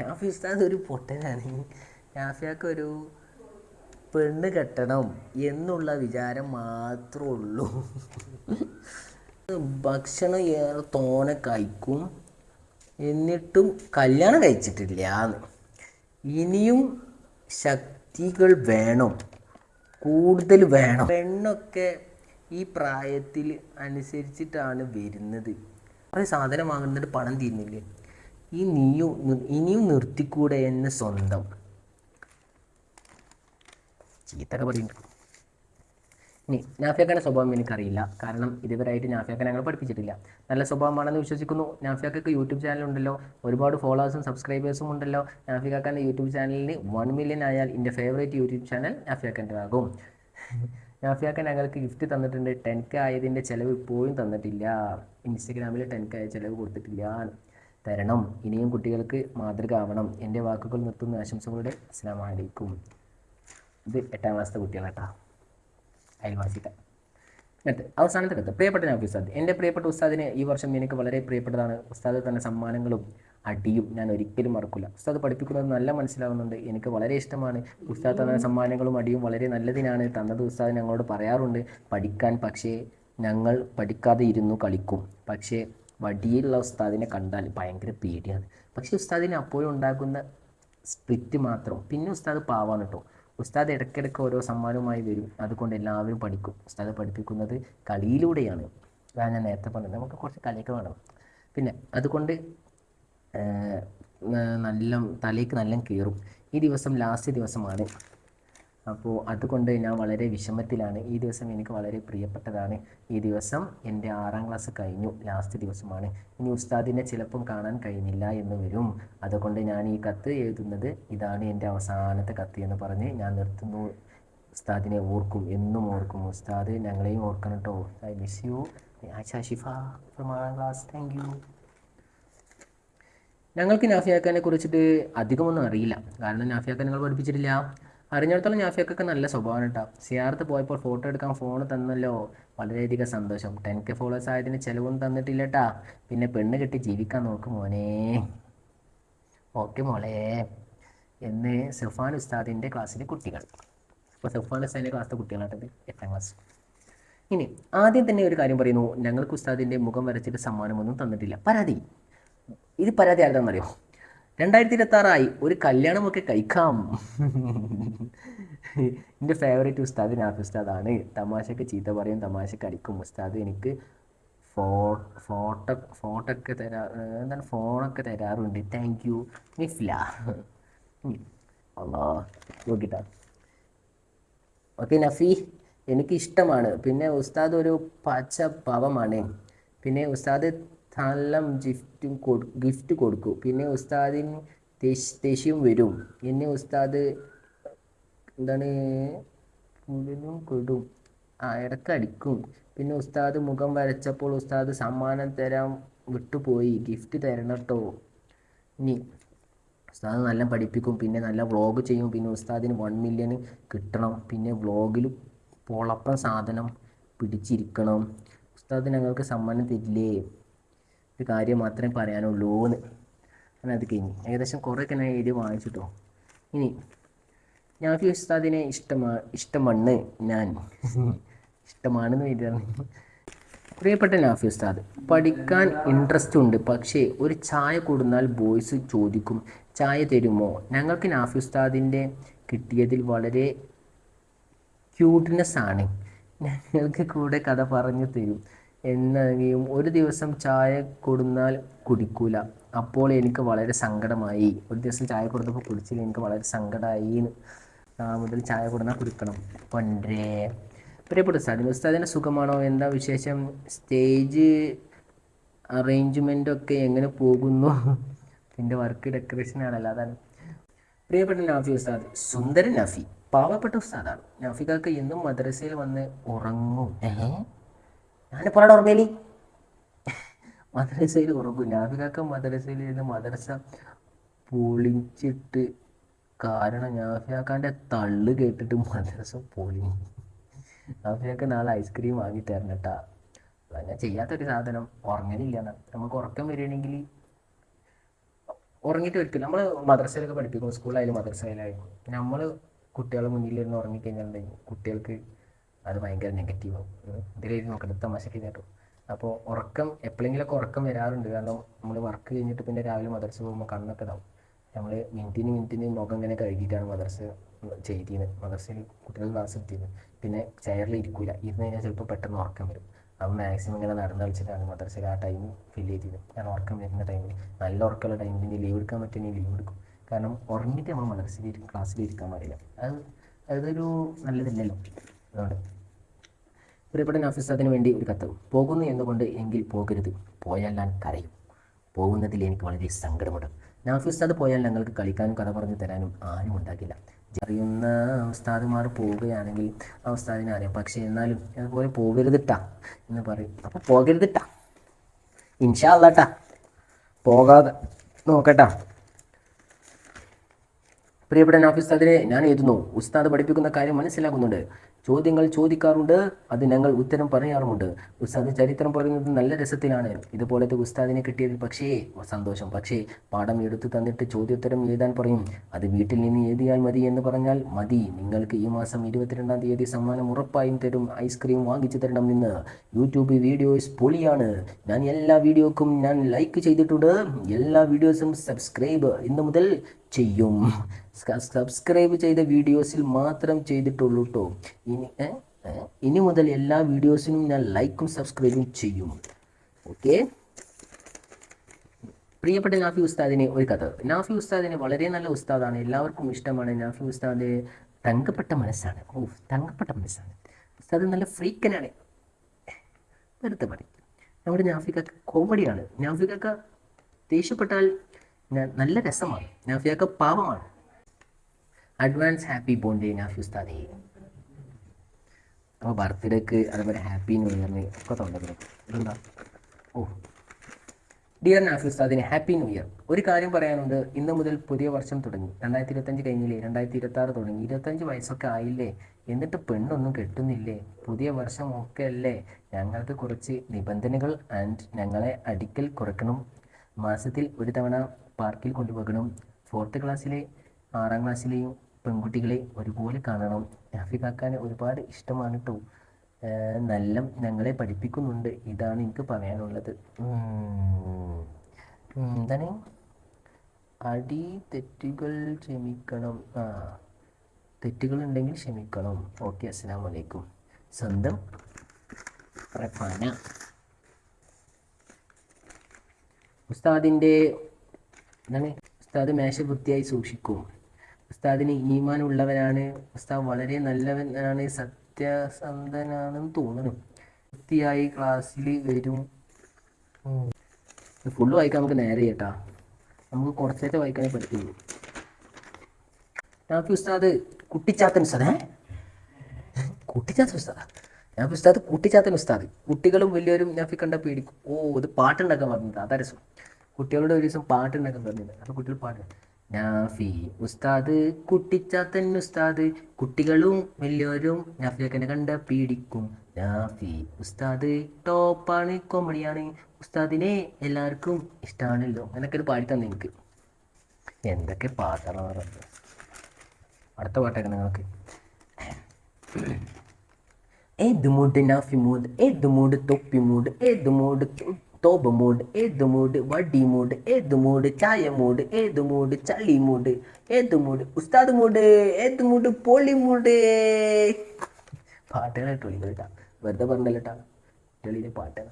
നാഫി ഉസ്താദ് ഒരു പൊട്ടനാണ്. നാഫിയാക്ക് ഒരു പെണ്ണ് കെട്ടണം എന്നുള്ള വിചാരം മാത്രമേ ഉള്ളൂ. ഭക്ഷണം ഏറെ തോനെ കഴിക്കും. എന്നിട്ടും കല്യാണം കഴിച്ചിട്ടില്ല ഇനിയും ശക്തികൾ വേണം. കൂടുതൽ വേണം. പെണ്ണൊക്കെ ഈ പ്രായത്തിൽ അനുസരിച്ചിട്ടാണ് വരുന്നത്. കുറേ സാധനം വാങ്ങുന്നിട്ട് പണം തീരുന്നില്ലേ? ഈ നീയും ഇനിയും നിർത്തിക്കൂടെ എന്നെ സ്വന്തം. ചീത്തൊക്കെ പറയുന്നുണ്ട്. ഇനി നാഫിയാക്കന്റെ സ്വഭാവം എനിക്കറിയില്ല. കാരണം ഇതുവരെയായിട്ട് നാഫിയാക്ക ഞങ്ങൾ പഠിപ്പിച്ചിട്ടില്ല. നല്ല സ്വഭാവമാണെന്ന് വിശ്വസിക്കുന്നു. നാഫിയാക്കക്ക് യൂട്യൂബ് ചാനലുണ്ടല്ലോ ഒരുപാട് ഫോളോവേഴ്സും സബ്സ്ക്രൈബേഴ്സും ഉണ്ടല്ലോ. നാഫിയാക്കാന്റെ യൂട്യൂബ് ചാനലിന് വൺ മില്യൺ ആയാൽ എന്റെ ഫേവറേറ്റ് യൂട്യൂബ് ചാനൽ നാഫിയാക്കന്റെതാകും നാഫിയാക്ക ഞങ്ങൾക്ക് ഗിഫ്റ്റ് തന്നിട്ടുണ്ട്. ടെൻ കെ ആയതിന്റെ ചിലവ് ഇപ്പോഴും തന്നിട്ടില്ല. ഇൻസ്റ്റഗ്രാമിൽ ടെൻ കെ ആയ ചിലവ് കൊടുത്തിട്ടില്ല. തരണം. ഇനിയും കുട്ടികൾക്ക് മാതൃക ആവണം. എന്റെ വാക്കുകൾ നിർത്തുന്ന ആശംസകളുടെ അസ്സാം ഇത് എട്ടാം ക്ലാസ്സിലെ കുട്ടികളാട്ടാ. അയൽവാസിത്തെ എന്നിട്ട് അവസാനത്തെ കത്ത്. പ്രിയപ്പെട്ട ഞാൻ ഉസ്താദ്. എന്റെ പ്രിയപ്പെട്ട ഉസ്താദിനെ ഈ വർഷം എനിക്ക് വളരെ പ്രിയപ്പെട്ടതാണ്. ഉസ്താദ് തന്നെ സമ്മാനങ്ങളും അടിയും ഞാൻ ഒരിക്കലും മറക്കില്ല ഉസ്താദ് പഠിപ്പിക്കുന്നത് നല്ല മനസ്സിലാവുന്നുണ്ട്. എനിക്ക് വളരെ ഇഷ്ടമാണ്. ഉസ്താദ് തന്ന സമ്മാനങ്ങളും അടിയും വളരെ നല്ലതിനാണ് തന്നത് ഉസ്താദ് ഞങ്ങളോട് പറയാറുണ്ട്. പഠിക്കാൻ പക്ഷേ ഞങ്ങൾ പഠിക്കാതെ ഇരുന്നു കളിക്കും. പക്ഷേ വടിയിലുള്ള ഉസ്താദിനെ കണ്ടാൽ ഭയങ്കര പേടിയാണ്. പക്ഷേ ഉസ്താദിനെ അപ്പോഴും ഉണ്ടാക്കുന്ന സ്പ്ലിറ്റ് മാത്രം. പിന്നെ ഉസ്താദ് പാവാണ് കേട്ടോ ഉസ്താദ് ഇടയ്ക്കിടയ്ക്ക് ഓരോ സമ്മാനവുമായി വരും. അതുകൊണ്ട് എല്ലാവരും പഠിക്കും. ഉസ്താദ് പഠിപ്പിക്കുന്നത് കളിയിലൂടെയാണ്. അതാണ് ഞാൻ നേരത്തെ പറഞ്ഞത്. നമുക്ക് കുറച്ച് കളിയൊക്കെ വേണം. പിന്നെ അതുകൊണ്ട് നല്ല തലേക്ക് നല്ല കയറും ഈ ദിവസം ലാസ്റ്റ് ദിവസമാണ് അപ്പോൾ അതുകൊണ്ട് ഞാൻ വളരെ വിഷമത്തിലാണ്. ഈ ദിവസം എനിക്ക് വളരെ പ്രിയപ്പെട്ടതാണ്. ഈ ദിവസം എന്റെ ആറാം ക്ലാസ് കഴിഞ്ഞു. ലാസ്റ്റ് ദിവസമാണ്. ഇനി ഉസ്താദിനെ ചിലപ്പം കാണാൻ കഴിഞ്ഞില്ല എന്ന് വരും. അതുകൊണ്ട് ഞാൻ ഈ കത്ത് എഴുതുന്നത് ഇതാണ് എന്റെ അവസാനത്തെ കത്ത് എന്ന് പറഞ്ഞ് ഞാൻ നിർത്തുന്നു. ഉസ്താദിനെ ഓർക്കും. എന്നും ഓർക്കും. ഉസ്താദ് ഞങ്ങളെയും ഓർക്കണം കേട്ടോ I miss you Ayisha Shifa from ആറാം ക്ലാസ് താങ്ക് യു ഞങ്ങൾക്ക് നാഫിയാക്കാനെ കുറിച്ചിട്ട് അധികമൊന്നും അറിയില്ല. കാരണം നാഫിയാക്കാൻ ഞങ്ങൾ പഠിപ്പിച്ചിട്ടില്ല. അറിഞ്ഞിടത്തോളം ഞാഫിയൊക്കെ നല്ല സ്വഭാവം കേട്ടോ. സിയാർത്ത് പോയപ്പോൾ ഫോട്ടോ എടുക്കാൻ ഫോൺ തന്നല്ലോ. വളരെയധികം സന്തോഷം. ടെൻ കെ ഫോളോവേഴ്സ് ആയതിന് ചിലവൊന്നും തന്നിട്ടില്ല കേട്ടാ പിന്നെ പെണ്ണ് കെട്ടി ജീവിക്കാൻ നോക്കും മോനെ. ഓക്കെ മോളെ. എന്ന് സുഫാൻ ഉസ്താദിന്റെ ക്ലാസ്സിലെ കുട്ടികൾ. അപ്പോൾ സുഫാൻ ഉസ്താദിന്റെ ക്ലാസ്സിലെ കുട്ടികളാട്ടത് എട്ടാം ക്ലാസ് ഇനി ആദ്യം തന്നെ ഒരു കാര്യം പറയുന്നു. ഞങ്ങൾക്ക് ഉസ്താദിന്റെ മുഖം വരച്ചിട്ട് സമ്മാനമൊന്നും തന്നിട്ടില്ല. പരാതി. ഇത് പരാതി ആരുതാണെന്നറിയോ രണ്ടായിരത്തി ഇരുപത്തി ആറായി ഒരു കല്യാണമൊക്കെ കഴിക്കാം. എന്റെ ഫേവറേറ്റ് ഉസ്താദ് നാഫ് ഉസ്താദാണ്. തമാശക്ക് ചീത്ത പറയും തമാശക്ക് അടിക്കും. ഉസ്താദ് എനിക്ക് ഫോ ഫോട്ടോ ഫോട്ടോ ഒക്കെ തരാ എന്താണ്? ഫോണൊക്കെ തരാറുണ്ട്. താങ്ക് യു മിഫ്ല അല്ലാ നോക്കിട്ടാ. ഓക്കെ നഫി. എനിക്ക് ഇഷ്ടമാണ് പിന്നെ ഉസ്താദ് ഒരു പച്ച പാവമാണ്. പിന്നെ ഉസ്താദ് നല്ല ഗിഫ്റ്റും ഗിഫ്റ്റ് കൊടുക്കും. പിന്നെ ഉസ്താദിന് ദേഷ് ദേഷ്യം വരും. എന്നെ ഉസ്താദ് എന്താണ്? പുല്ലും കൊടും. ആ ഇടയ്ക്ക് അടിക്കും. പിന്നെ ഉസ്താദ് മുഖം വരച്ചപ്പോൾ ഉസ്താദ് സമ്മാനം തരാൻ വിട്ടുപോയി. ഗിഫ്റ്റ് തരണം കേട്ടോ ഇനി ഉസ്താദ് നല്ല പഠിപ്പിക്കും. പിന്നെ നല്ല വ്ളോഗ് ചെയ്യും. പിന്നെ ഉസ്താദിന് വൺ മില്യൺ കിട്ടണം. പിന്നെ വ്ളോഗിൽ പൊളപ്പം സാധനം പിടിച്ചിരിക്കണം. ഉസ്താദ് ഞങ്ങൾക്ക് സമ്മാനം തരില്ലേ? ഒരു കാര്യം മാത്രമേ പറയാനുള്ളൂ എന്ന്. അങ്ങനെ അത് കഴിഞ്ഞു. ഏകദേശം കുറേയൊക്കെ ഞാൻ എഴുതി വാങ്ങിച്ചിട്ടോ. ഇനി ഞാഫി ഉസ്താദിനെ ഇഷ്ടമാ ഇഷ്ടമാണ് ഞാൻ. ഇഷ്ടമാണെന്ന് എഴുതിയാണ് പ്രിയപ്പെട്ട നാഫി ഉസ്താദ് പഠിക്കാൻ ഇൻട്രസ്റ്റ് ഉണ്ട് പക്ഷേ ഒരു ചായ കൊടുന്നാൽ ബോയ്സ് ചോദിക്കും ചായ തരുമോ? ഞങ്ങൾക്ക് നാഫി ഉസ്താദിന്റെ കിട്ടിയതിൽ വളരെ ക്യൂട്ട്നെസ് ആണ്. ഞങ്ങൾക്ക് കൂടെ കഥ പറഞ്ഞു തരും. എന്നറിയും ഒരു ദിവസം ചായ കൊടുന്നാൽ കുടിക്കൂല. അപ്പോൾ എനിക്ക് വളരെ സങ്കടമായി. ഒരു ദിവസം ചായ കൊടുത്തപ്പോൾ കുടിച്ചില്ല. എനിക്ക് വളരെ സങ്കടമായി മുതൽ ചായ കൊടുന്നാൽ കുടിക്കണം. പണ്ടേ. പ്രിയപ്പെട്ട സാധനം ഉസ്താദിന് സുഖമാണോ? എന്താ വിശേഷം? സ്റ്റേജ് അറേഞ്ച്മെന്റ് ഒക്കെ എങ്ങനെ പോകുന്നു? എന്റെ വർക്ക് ഡെക്കറേഷൻ ആണല്ലോ അതാണ്. പ്രിയപ്പെട്ട നാഫി ഉസ്താദ് സുന്ദരൻ നഫി. പാവപ്പെട്ട ഉസ്താദാണ്. നാഫിക്കാക്ക് എന്നും മദ്രസയിൽ വന്ന് ഉറങ്ങും. ഏഹ് ഞാനിപ്പോഴാണ് ഓർമ്മയിൽ? മദ്രസയിൽ ഉറപ്പില്ല ആഫിക്കാക്ക മദ്രസയിൽ ഇരുന്ന് മദ്രസ പൊളിച്ചിട്ട് കാരണം നാഫിയാക്കാന്റെ തള്ളു കേട്ടിട്ട് മദ്രസ പൊളിഞ്ഞു. നാഫിയാക്ക നാളെ ഐസ്ക്രീം വാങ്ങി തരണം കേട്ടാ അങ്ങനെ ചെയ്യാത്തൊരു സാധനം. ഉറങ്ങലില്ല. നമുക്ക് ഉറക്കം വരികയാണെങ്കിൽ ഉറങ്ങിയിട്ട് ഒരിക്കലും നമ്മൾ മദ്രസയിലൊക്കെ പഠിപ്പിക്കും. സ്കൂളിലായാലും മദ്രസയിലായാലും. നമ്മൾ കുട്ടികളെ മുന്നിലിരുന്ന് ഉറങ്ങിക്കഴിഞ്ഞാൽ കുട്ടികൾക്ക് അത് ഭയങ്കര നെഗറ്റീവാകും ഇതിലേക്ക് നോക്കണം തമാശക്ക് കേട്ടോ അപ്പോൾ ഉറക്കം എപ്പോഴെങ്കിലൊക്കെ ഉറക്കം വരാറുണ്ട്. കാരണം നമ്മൾ വർക്ക് കഴിഞ്ഞിട്ട് പിന്നെ രാവിലെ മദർസ് പോകുമ്പോൾ കണ്ണൊക്കെ ഇതാവും. നമ്മൾ മിനിറ്റിന് മിനിറ്റിന് മുഖം ഇങ്ങനെ കഴുകിയിട്ടാണ് മദർസ് ചെയ്തിരുന്നത് മദർസയിൽ കുട്ടികൾ ക്ലാസ് എടുത്തിരുന്നത് പിന്നെ ചെയറിൽ ഇരിക്കൂല. ഇരുന്ന് കഴിഞ്ഞാൽ ചിലപ്പോൾ പെട്ടെന്ന് ഉറക്കം വരും. അപ്പോൾ മാക്സിമം ഇങ്ങനെ നടന്ന് കളിച്ചിട്ടാണ് മദർസയിൽ ആ ടൈം ഫില്ല് ചെയ്തിരുന്നത് കാരണം ഉറക്കം വരുന്ന ടൈമിൽ നല്ല ഉറക്കമുള്ള ടൈമിൽ ഇനി ലീവ് എടുക്കാൻ പറ്റുമെങ്കിൽ ലീവ് എടുക്കും. കാരണം ഉറങ്ങിയിട്ട് നമ്മൾ മദർസയിൽ ക്ലാസ്സിൽ ഇരിക്കാൻ പാടില്ല. അത് അതൊരു നല്ലതല്ലല്ലോ. പ്രിയപ്പെട്ട നാഫിസാദിന് വേണ്ടി ഒരു കത്ത്. പോകുന്നു എന്നുകൊണ്ട് എങ്കിൽ പോകരുത്. പോയാൽ ഞാൻ കരയും. പോകുന്നതിൽ എനിക്ക് വളരെ സങ്കടമുണ്ട്. നാഫിസാദ് പോയാൽ ഞങ്ങൾക്ക് കളിക്കാനും കഥ പറഞ്ഞു തരാനും ആരും ഉണ്ടാക്കില്ല അറിയുന്ന ഉസ്താദുമാർ പോവുകയാണെങ്കിൽ ആ ഉസ്താദിനെ അറിയാം. പക്ഷേ എന്നാലും അതുപോലെ പോകരുതിട്ടാ എന്ന് പറയും. അപ്പോൾ പോകരുതിട്ടാ. ഇൻഷാ അല്ലാട്ടാ പോകാതെ നോക്കട്ടാ. പ്രിയപ്പെട്ട നാഫിസ്താദിനെ ഞാൻ എഴുതുന്നു. ഉസ്താദ് പഠിപ്പിക്കുന്ന കാര്യം മനസ്സിലാക്കുന്നുണ്ട്. ചോദ്യങ്ങൾ ചോദിക്കാറുണ്ട് അത് ഞങ്ങൾ ഉത്തരം പറയാറുമുണ്ട്. ഉസ്താദ് ചരിത്രം പറയുന്നത് നല്ല രസത്തിലാണ്. ഇതുപോലത്തെ ഉസ്താദിനെ കിട്ടിയതിൽ പക്ഷേ സന്തോഷം. പക്ഷേ പാഠം എടുത്തു തന്നിട്ട് ചോദ്യോത്തരം എഴുതാൻ പറയും. അത് വീട്ടിൽ നിന്ന് എഴുതിയാൽ മതി എന്ന് പറഞ്ഞാൽ മതി. നിങ്ങൾക്ക് ഈ മാസം ഇരുപത്തിരണ്ടാം തീയതി സമ്മാനം ഉറപ്പായും തരും. ഐസ്ക്രീം വാങ്ങിച്ചു തരണം നിന്ന് യൂട്യൂബ് വീഡിയോസ് പൊളിയാണ്. ഞാൻ എല്ലാ വീഡിയോക്കും ഞാൻ ലൈക്ക് ചെയ്തിട്ടുണ്ട്. എല്ലാ വീഡിയോസും സബ്സ്ക്രൈബ് ഇന്ന് മുതൽ ചെയ്യും. സബ്സ്ക്രൈബ് ചെയ്ത വീഡിയോസിൽ മാത്രം ചെയ്തിട്ടുള്ളൂ കേട്ടോ ഇനി? ഇനി മുതൽ എല്ലാ വീഡിയോസിനും ഞാൻ ലൈക്കും സബ്സ്ക്രൈബും ചെയ്യും. ഓക്കെ പ്രിയപ്പെട്ട നാഫി ഉസ്താദിനെ ഒരു കഥ. നാഫി ഉസ്താദിനെ വളരെ നല്ല ഉസ്താദാണ്. എല്ലാവർക്കും ഇഷ്ടമാണ്. നാഫി ഉസ്താദ് തങ്കപ്പെട്ട മനസ്സാണ്. ഓ തങ്കപ്പെട്ട മനസ്സാണ്. ഉസ്താദ് നല്ല ഫ്രീക്കനാണ്. വെറുതെ പറയും. നമ്മുടെ നാഫിക്കൊക്കെ കോമഡിയാണ്. നാഫിക്കൊക്കെ ദേഷ്യപ്പെട്ടാൽ നല്ല രസമാണ്. നാഫിയൊക്കെ പാവമാണ്. അഡ്വാൻസ് ഹാപ്പി ബോണ്ടേ നാഫി ഉസ്താദേ. അപ്പോൾ ബർത്ത്ഡേക്ക് അതുപോലെ ഹാപ്പി ന്യൂ ഇയർ ഒക്കെ തുടങ്ങുന്നു ഇതെന്താ? ഓ. ഡിയർ നാഫിസ്താദിന് ഹാപ്പി ന്യൂ ഇയർ. ഒരു കാര്യം പറയാനുണ്ട്. ഇന്ന് മുതൽ പുതിയ വർഷം തുടങ്ങി. രണ്ടായിരത്തി ഇരുപത്തഞ്ച് കഴിഞ്ഞില്ലേ? രണ്ടായിരത്തി ഇരുപത്താറ് തുടങ്ങി. ഇരുപത്തഞ്ച് വയസ്സൊക്കെ ആയില്ലേ? എന്നിട്ട് പെണ്ണൊന്നും കെട്ടുന്നില്ലേ? പുതിയ വർഷം ഒക്കെ അല്ലേ? ഞങ്ങൾക്ക് കുറച്ച് നിബന്ധനകൾ ആൻഡ് ഞങ്ങളെ അടിക്കൽ കുറയ്ക്കണം മാസത്തിൽ ഒരു തവണ പാർക്കിൽ കൊണ്ടുപോകണം. ഫോർത്ത് ക്ലാസ്സിലെ ആറാം ക്ലാസ്സിലെയും പെൺകുട്ടികളെ ഒരുപോലെ കാണണം. നാഫി കാക്കാൻ ഒരുപാട് ഇഷ്ടമാണ് കേട്ടോ നല്ല ഞങ്ങളെ പഠിപ്പിക്കുന്നുണ്ട്. ഇതാണ് എനിക്ക് പറയാനുള്ളത്. എന്താണ്? അടി തെറ്റുകൾ ക്ഷമിക്കണം. ആ തെറ്റുകൾ ഉണ്ടെങ്കിൽ ക്ഷമിക്കണം. ഓക്കെ അസ്സാം വലൈക്കും സ്വന്തം റഫാന. ഉസ്താദിന്റെ എന്താണ്? ഉസ്താദ് മേശ വൃത്തിയായി സൂക്ഷിക്കും. ഉസ്താദിന് ഈമാൻ ഉള്ളവനാണ് ഉസ്താദ് വളരെ നല്ലവനാണ് സത്യസന്ധനാണെന്ന് തോന്നുന്നു. വൃത്തിയായി ക്ലാസ്സിൽ വരും. ഫുള്ള് വായിക്കാൻ നമുക്ക് നേരെ കേട്ടാ. നമുക്ക് കുറച്ചേത്തെ വായിക്കാനേ പറ്റുള്ളൂ. നാഫി ഉസ്താദ് കുട്ടിച്ചാത്തൻ ഉസ്താദ് കുട്ടിച്ചാത്തൻ ഉസ്താദ്? നാഫി ഉസ്താദ് കുട്ടിച്ചാത്തൻ ഉസ്താദ്. കുട്ടികളും വലിയവരും ഞാൻ കണ്ട പേടിക്കും. ഓ ഇത് പാട്ടുണ്ടാക്കാൻ പറഞ്ഞത് അതാ രസം. കുട്ടികളുടെ ഒരു ദിവസം പാട്ടുണ്ടാക്കാൻ പറഞ്ഞിട്ടുണ്ട്. അപ്പോൾ കുട്ടികൾ പാട്ട് നാഫി. ഉസ്താദ് കുട്ടിച്ചാത്തൻ ഉസ്താദ്. കുട്ടികളും വലിയവരും നാഫിയൊക്കെ കണ്ട പീഡിക്കും. നാഫി. ഉസ്താദ് ടോപ്പാണ് കോമഡിയാണ്. ഉസ്താദിനെ എല്ലാവർക്കും ഇഷ്ടമാണല്ലോ എന്നൊക്കെ ഒരു പാടി തന്നെ എനിക്ക്. എന്തൊക്കെ പാട്ടാണ് അടുത്ത പാട്ടൊക്കെ നിങ്ങൾക്ക്. ഏത് മൂഡ് നാഫി മൂഡ് ഏത് മൂഡ് തൊപ്പി മൂഡ് ഏത് മൂഡ് തോബ മൂഡ് ഏത് മൂഡ് വടി മൂഡ് ഏത് മൂഡ് ചായ മൂഡ് ഏത് മൂഡ് ചളി മൂഡ് ഏത് മൂഡ് ഉസ്താദ് മൂഡ് ഏത് മൂഡ് പോളി മൂഡ് പാട്ടുകൾ കേട്ടോ കേട്ടാ. വെറുതെ പറഞ്ഞല്ലോ കേട്ടാ. പാട്ടുകൾ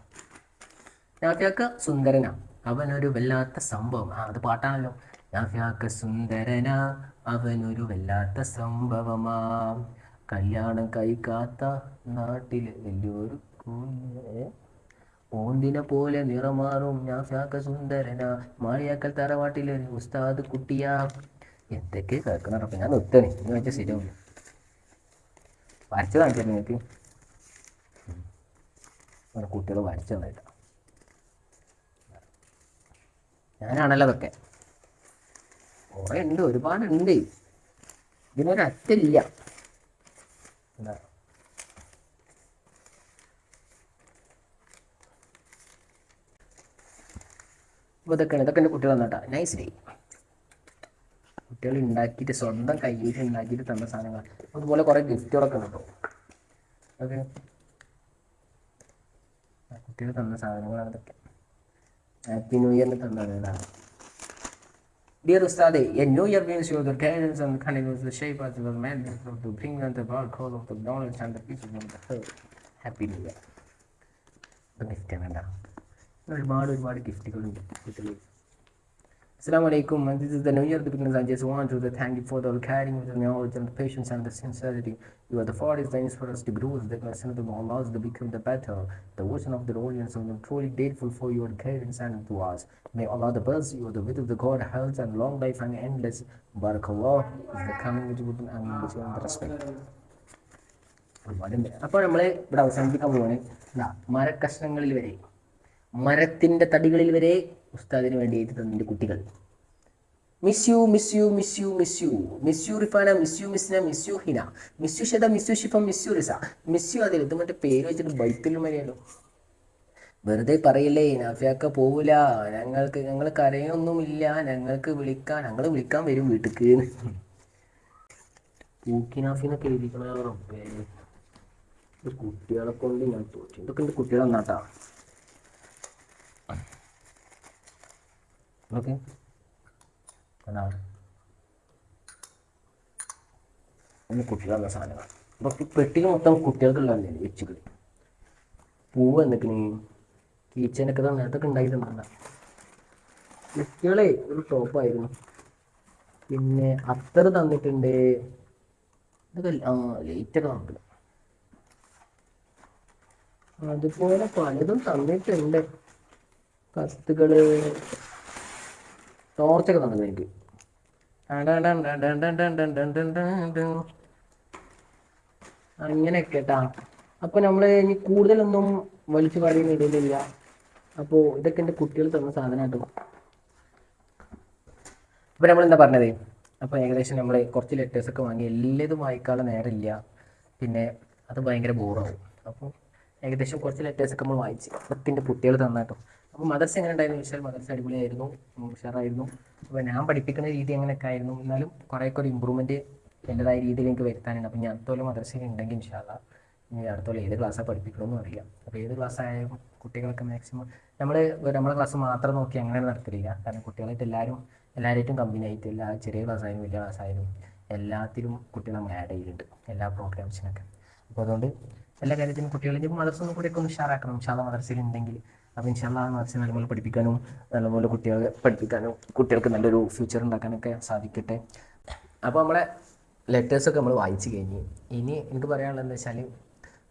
നാഫിയാക്ക സുന്ദരന. അവനൊരു വല്ലാത്ത സംഭവം. ആ അത് പാട്ടാണല്ലോ. നാഫിയാക്ക സുന്ദരന. അവനൊരു വല്ലാത്ത സംഭവമാ. കല്യാണം കഴിക്കാത്ത നാട്ടിലെ വലിയൊരു ഓന്തിനെ പോലെ നിറമാറും ഞാൻ സാക്ക സുന്ദരനാ മാളിയാക്കൽ തറവാട്ടിലെ ഉസ്താദ് കുട്ടിയാ. എന്തൊക്കെ കേൾക്കണറപ്പ ഞാൻ നിർത്തണേ. എന്ന് വെച്ചാൽ ശരിയാവില്ല വരച്ചു കാണിച്ചു നിങ്ങൾക്ക് കുട്ടികൾ വരച്ചു തന്നിട്ടാ. ഞാനാണല്ലോ അതൊക്കെ കുറേ ഉണ്ട്. ഒരുപാടുണ്ട്. ഇതിനൊരു അറ്റമില്ല എന്താ? ഇതൊക്കെയാണ് ഇതൊക്കെ എന്റെ കുട്ടികൾ തന്നിട്ടാ നൈസ് ഡേ കുട്ടികൾ ഉണ്ടാക്കിയിട്ട് സ്വന്തം കയ്യിൽ ഉണ്ടാക്കിയിട്ട് തന്ന സാധനങ്ങൾ അതുപോലെ കുറേ ഗിഫ്റ്റുകളൊക്കെ ഉണ്ട് കേട്ടോ അതൊക്കെ കുട്ടികൾ തന്ന സാധനങ്ങളാണ് ഇതൊക്കെ ഹാപ്പി ന്യൂ ഇയറിന് തന്നത് Dear Ustade, a new year brings you the guidance and continues the shape as the man to bring on the broad call of the knowledge and the peace of the earth. Happy New Year. Gift വേണ്ട ഒരുപാട് ഒരുപാട് ഗിഫ്റ്റുകളുണ്ട് വീട്ടിൽ Assalamu alaikum, and this is the new year beginning. I just want to thank you for the caring with the knowledge and the patience and the sincerity. You are the forest things for us to grow, the lesson of the Allah to become the better. The version of the audience, and I'm truly grateful for your guidance and du'as. May Allah the bless you, the with of the God, health and long life and endless. Barakallah is the coming with you and with the respect. ഒരുപാടുണ്ട് അപ്പോൾ നമ്മൾ ഇവിടെ അവസാനിപ്പിക്കാൻ പോവാണ് ഇതാ മരക്കഷ്ണങ്ങളിൽ വരെ മരത്തിന്റെ തടികളിൽ വരെ ഉസ്താദിന് വേണ്ടി എഴുതി തന്നിന്റെ കുട്ടികൾ. Miss you miss you miss you miss you miss you Rifana miss you Misna miss you Hina. Miss you Shada miss you Shifa miss you Riza. Miss you അതിൽ ഇത് മറ്റേ പേര് വെച്ചിട്ട് ബൈത്തിലും വരെയല്ലോ വെറുതെ പറയില്ലേ നാഫിയാക്ക പോവില്ല ഞങ്ങൾക്ക് ഞങ്ങൾ കരയൊന്നുമില്ല. ഞങ്ങൾക്ക് വിളിക്കാൻ ഞങ്ങൾ വിളിക്കാൻ വരും വീട്ടിക്ക്. പൂക്കിനാഫിനൊക്കെ എഴുതിക്കണ കുട്ടികളെ കൊണ്ട് ഞാൻ തോറ്റി. ഇതൊക്കെ എന്റെ കുട്ടികളെ നന്നാട്ടാ now ഒന്ന് കുട്ടികളുള്ള സാധനങ്ങൾ. അപ്പോൾ ഈ പെട്ടിയിൽ മൊത്തം കുട്ടികൾക്കുള്ളതല്ലേ വെച്ചുകൾ പൂവ് എന്തൊക്കെ കീച്ചനൊക്കെ തന്നെ അതൊക്കെ ഉണ്ടായിട്ടുണ്ടല്ല കുട്ടികളെ ഒരു ടോപ്പായിരുന്നു പിന്നെ അത്തർ തന്നിട്ടുണ്ട്. ഇതൊക്കെ ലേറ്റൊക്കെ തന്നിട്ടുണ്ട് അതുപോലെ പലതും തന്നിട്ടുണ്ട്. കത്തുകൾ ടോർച്ചൊക്കെ തന്നത് എനിക്ക് അങ്ങനെയൊക്കെ കേട്ടാ അപ്പോൾ നമ്മൾ ഇനി കൂടുതലൊന്നും വലിച്ചു പറയുന്ന ഇടയിലില്ല അപ്പോൾ ഇതൊക്കെ എന്റെ കുട്ടികൾ തന്ന സാധനമായിട്ടും അപ്പോൾ നമ്മൾ എന്താ പറഞ്ഞത് അപ്പോൾ ഏകദേശം നമ്മൾ കുറച്ച് ലെറ്റേഴ്സ് ഒക്കെ വാങ്ങി എല്ലാതും വായിക്കാനുള്ള നേരമില്ല പിന്നെ അത് ഭയങ്കര ബോറാവും അപ്പോൾ ഏകദേശം കുറച്ച് ലെറ്റേഴ്സ് ഒക്കെ നമ്മൾ വായിച്ച് കുട്ടികൾ കുട്ടികൾ തന്നാട്ടോ അപ്പോൾ മദർസ് എങ്ങനെ ഉണ്ടായിരുന്നു? ചോദിച്ചാൽ മദർസ് അടിപൊളിയായിരുന്നു ഉഷാറായിരുന്നു അപ്പോൾ ഞാൻ പഠിപ്പിക്കുന്ന രീതി അങ്ങനെയൊക്കെ ആയിരുന്നു. എന്നാലും കുറേയൊക്കെ ഒരു ഇമ്പ്രൂവ്മെന്റ് എന്റെതായ രീതിയിൽ എനിക്ക് വരുത്താനുണ്ട്. അപ്പോൾ ഞാൻ അടുത്തോളം മദർസയിൽ ഉണ്ടെങ്കിൽ ഇൻഷാല്ല ഇനി അടുത്തോളം ഏത് ക്ലാസ്സാണ് പഠിപ്പിക്കണമെന്ന് അറിയാം അപ്പോൾ ഏത് ക്ലാസ് ആയാലും കുട്ടികളൊക്കെ മാക്സിമം നമ്മൾ നമ്മുടെ ക്ലാസ് മാത്രം നോക്കി അങ്ങനെ നടത്തില്ല കാരണം കുട്ടികളായിട്ട് എല്ലാവരും എല്ലാവരായിട്ടും കമ്പനി ആയിട്ട് എല്ലാ ചെറിയ ക്ലാസ് ആയാലും വലിയ ക്ലാസ് ആയാലും എല്ലാത്തിലും കുട്ടികൾ നമ്മൾ ആഡ് ചെയ്തിട്ടുണ്ട് എല്ലാ പ്രോഗ്രാംസിനൊക്കെ അപ്പോൾ അതുകൊണ്ട് എല്ലാ കാര്യത്തിനും കുട്ടികളെ ഇപ്പോൾ മദർസ ഒന്നും കൂടി ഒക്കെ ഒന്ന് ഉഷാറാക്കണം. ഉഷാദ മദർസയിൽ ഉണ്ടെങ്കിൽ അപ്പോൾ ഇൻഷാല്ല മദർസ നല്ലപോലെ പഠിപ്പിക്കാനും നല്ലപോലെ കുട്ടികളെ പഠിപ്പിക്കാനും കുട്ടികൾക്ക് നല്ലൊരു ഫ്യൂച്ചർ ഉണ്ടാക്കാനൊക്കെ സാധിക്കട്ടെ. അപ്പോൾ നമ്മളെ ലെറ്റേഴ്സൊക്കെ നമ്മൾ വായിച്ചു കഴിഞ്ഞ് ഇനി എനിക്ക് പറയാനുള്ളത് എന്താ വെച്ചാൽ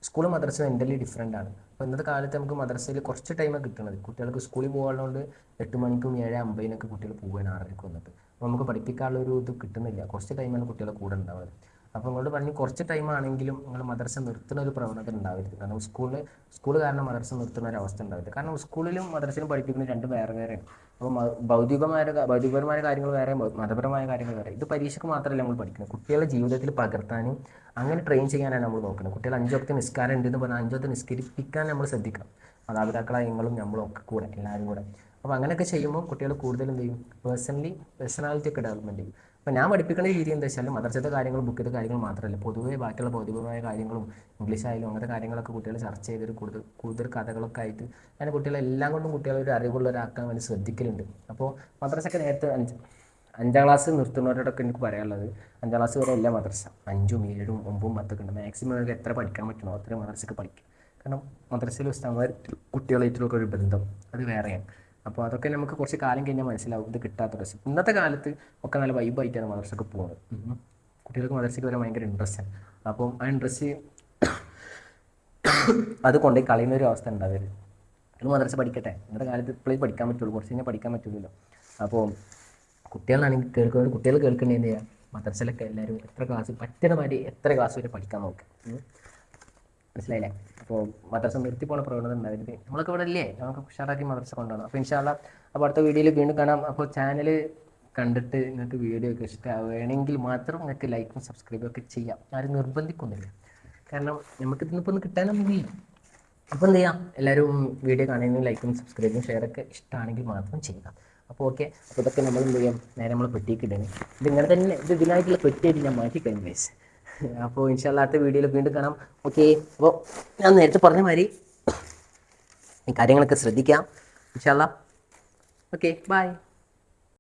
സ്കൂൾ മദ്രസ മെന്റലി ഡിഫറെന്റ് ആണ്. അപ്പോൾ ഇന്നത്തെ കാലത്ത് നമുക്ക് മദ്രസയിൽ കുറച്ച് ടൈമാണ് കിട്ടുന്നത് കുട്ടികൾക്ക് സ്കൂളിൽ പോകാനുള്ളതുകൊണ്ട് എട്ട് മണിക്കും ഏഴ് അമ്പതിനൊക്കെ കുട്ടികൾ പോകാൻ ആറരയ്ക്ക് വന്നിട്ട് അപ്പോൾ നമുക്ക് പഠിപ്പിക്കാനുള്ള ഒരു ഇത് കിട്ടുന്നില്ല. കുറച്ച് ടൈമാണ് കുട്ടികളെ കൂടെ ഉണ്ടാവുന്നത്. അപ്പോൾ നിങ്ങളോട് പറഞ്ഞ് കുറച്ച് ടൈം ആണെങ്കിലും നിങ്ങൾ മദർസ നിർത്തുന്ന ഒരു പ്രവണത ഉണ്ടാവരുത്. കാരണം സ്കൂളിൽ സ്കൂൾ കാരണം മദർസ നിർത്തുന്ന ഒരു അവസ്ഥ ഉണ്ടാവരുത്. കാരണം സ്കൂളിലും മദർസയിലും പഠിപ്പിക്കുന്നത് രണ്ട് വേറെ വേറെയാണ്. അപ്പോൾ ഭൗതികമായ ഭൗതികപരമായ കാര്യങ്ങൾ വേറെ മതപരമായ കാര്യങ്ങൾ വേറെ. ഇത് പരീക്ഷയ്ക്ക് മാത്രമല്ല നമ്മൾ പഠിക്കുന്നത്. കുട്ടികളുടെ ജീവിതത്തിൽ പകർത്താനും അങ്ങനെ ട്രെയിൻ ചെയ്യാനാണ് നമ്മൾ നോക്കുന്നത്. കുട്ടികൾ അഞ്ചൊക്കെ നിസ്കാരം ഉണ്ട് എന്ന് പറഞ്ഞാൽ അഞ്ചൊക്കെ നിസ്കരിപ്പിക്കാൻ നമ്മൾ ശ്രദ്ധിക്കണം. മാതാപിതാക്കളായ നിങ്ങളും നമ്മളും ഒക്കെ കൂടെ എല്ലാവരും കൂടെ. അപ്പോൾ അങ്ങനെയൊക്കെ ചെയ്യുമ്പോൾ കുട്ടികൾ കൂടുതൽ എന്ത് ചെയ്യും? പേഴ്സണലി പേഴ്സണാലിറ്റി ഒക്കെ ഡെവലപ്മെന്റ് ചെയ്യും. അപ്പോൾ ഞാൻ പഠിപ്പിക്കുന്ന രീതി എന്താ വെച്ചാൽ മദർസത്തെ ബുക്ക് ചെയ്ത കാര്യങ്ങൾ മാത്രമല്ല. പൊതുവേ ബാക്കിയുള്ള ഭൗതികമായ കാര്യങ്ങളും ഇംഗ്ലീഷ് ആയാലും അങ്ങനത്തെ കാര്യങ്ങളൊക്കെ കുട്ടികളെ ചർച്ച ചെയ്തിട്ട് കൂടുതൽ കൂടുതൽ കഥകളൊക്കെ ആയിട്ട് അങ്ങനെ കുട്ടികളെ എല്ലാം കൊണ്ടും കുട്ടികളെ ഒരു അറിവുള്ളവരാക്കാൻ വേണ്ടി ശ്രദ്ധിക്കലുണ്ട്. അപ്പോൾ മദ്രസൊക്കെ നേരത്തെ അഞ്ച് അഞ്ചാം ക്ലാസ് നിർത്തുന്നവരോടൊക്കെ എനിക്ക് പറയാനുള്ളത് അഞ്ചാം ക്ലാസ് വരെ എല്ലാ മദ്രസ അഞ്ചും ഏഴും ഒമ്പതും പത്തൊക്കെ ഉണ്ട്. മാക്സിമം അവർക്ക് എത്ര പഠിക്കാൻ പറ്റണോ അത്രയും മദ്രസക്ക് പഠിക്കും. കാരണം മദ്രസയിൽ ഉസ്താമാർ കുട്ടികളായിട്ടുള്ള ഒരു ബന്ധം. അത് വേറെയാണ്. അപ്പോൾ അതൊക്കെ നമുക്ക് കുറച്ച് കാലം കഴിഞ്ഞാൽ മനസ്സിലാവും. ഇത് കിട്ടാത്ത ഡ്രസ്സ് ഇന്നത്തെ കാലത്ത് ഒക്കെ നല്ല വൈബായിട്ടാണ് മദർസക്ക് പോകുന്നത്. കുട്ടികൾക്ക് മദ്രസയ്ക്ക് വരാൻ ഭയങ്കര ഇൻട്രസ്റ്റ് ആണ്. അപ്പം ആ ഇൻട്രസ്റ്റ് അത് കൊണ്ടുപോയി കളയുന്ന ഒരു അവസ്ഥ ഉണ്ടാവരുത്. നിങ്ങൾ മദ്രസ പഠിക്കട്ടെ. ഇന്നത്തെ കാലത്ത് ഇപ്പോഴേ പഠിക്കാൻ പറ്റുള്ളൂ. കുറച്ച് കഴിഞ്ഞാൽ പഠിക്കാൻ പറ്റുള്ളൂ അപ്പോൾ കുട്ടികളാണെങ്കിൽ കേൾക്കുന്നത് കുട്ടികൾ കേൾക്കേണ്ടത് എന്ത് ചെയ്യുക മദ്രസയിലൊക്കെ എല്ലാവരും എത്ര ക്ലാസ് പറ്റുന്ന മാതിരി എത്ര ക്ലാസ് വരെ പഠിക്കാൻ നോക്കുക. മനസ്സിലായില്ലേ? അപ്പോൾ മദ്രസ നിർത്തി പോണ പ്രവണത ഉണ്ടാവരുത്. നമ്മളൊക്കെ ഇവിടെ ഇല്ലേ നമുക്ക് ഉഷാറാക്കി മദ്രസ കൊണ്ടുപോകണം. അപ്പോൾ ഇൻഷാല്ല അപ്പോൾ അടുത്ത വീഡിയോയിൽ വീണ്ടും കാണാം. അപ്പോൾ ചാനൽ കണ്ടിട്ട് നിങ്ങൾക്ക് വീഡിയോ ഒക്കെ ഇഷ്ടമാവുകയാണെങ്കിൽ മാത്രം നിങ്ങൾക്ക് ലൈക്കും സബ്സ്ക്രൈബും ഒക്കെ ചെയ്യാം. ആരും നിർബന്ധിക്കുന്നില്ല കാരണം നമുക്ക് ഇതിനിപ്പോൾ ഒന്ന് കിട്ടാനൊന്നുമില്ല അപ്പോൾ എന്ത് ചെയ്യാം? എല്ലാവരും വീഡിയോ കാണുന്നതിന് ലൈക്കും സബ്സ്ക്രൈബും ഷെയറൊക്കെ ഇഷ്ടമാണെങ്കിൽ മാത്രം ചെയ്യുക അപ്പോൾ ഓക്കെ അപ്പോൾ ഇതൊക്കെ നമ്മൾ എന്ത് ചെയ്യാം? നേരെ നമ്മൾ പെട്ടിക്ക് ഇടണം. ഇത് ഇങ്ങനെ തന്നെ ഇത് ഇതിനായിട്ടുള്ള പെട്ടിയായിട്ട് ഞാൻ മാറ്റി കഴിഞ്ഞു അപ്പോൾ ഇൻഷാല്ല അടുത്ത വീഡിയോയിൽ വീണ്ടും കാണാം. ഓക്കെ അപ്പോൾ ഞാൻ നേരത്തെ പറഞ്ഞ മാതിരി കാര്യങ്ങളൊക്കെ ശ്രദ്ധിക്കാം. ഇൻഷാല്ല ഓക്കെ ബൈ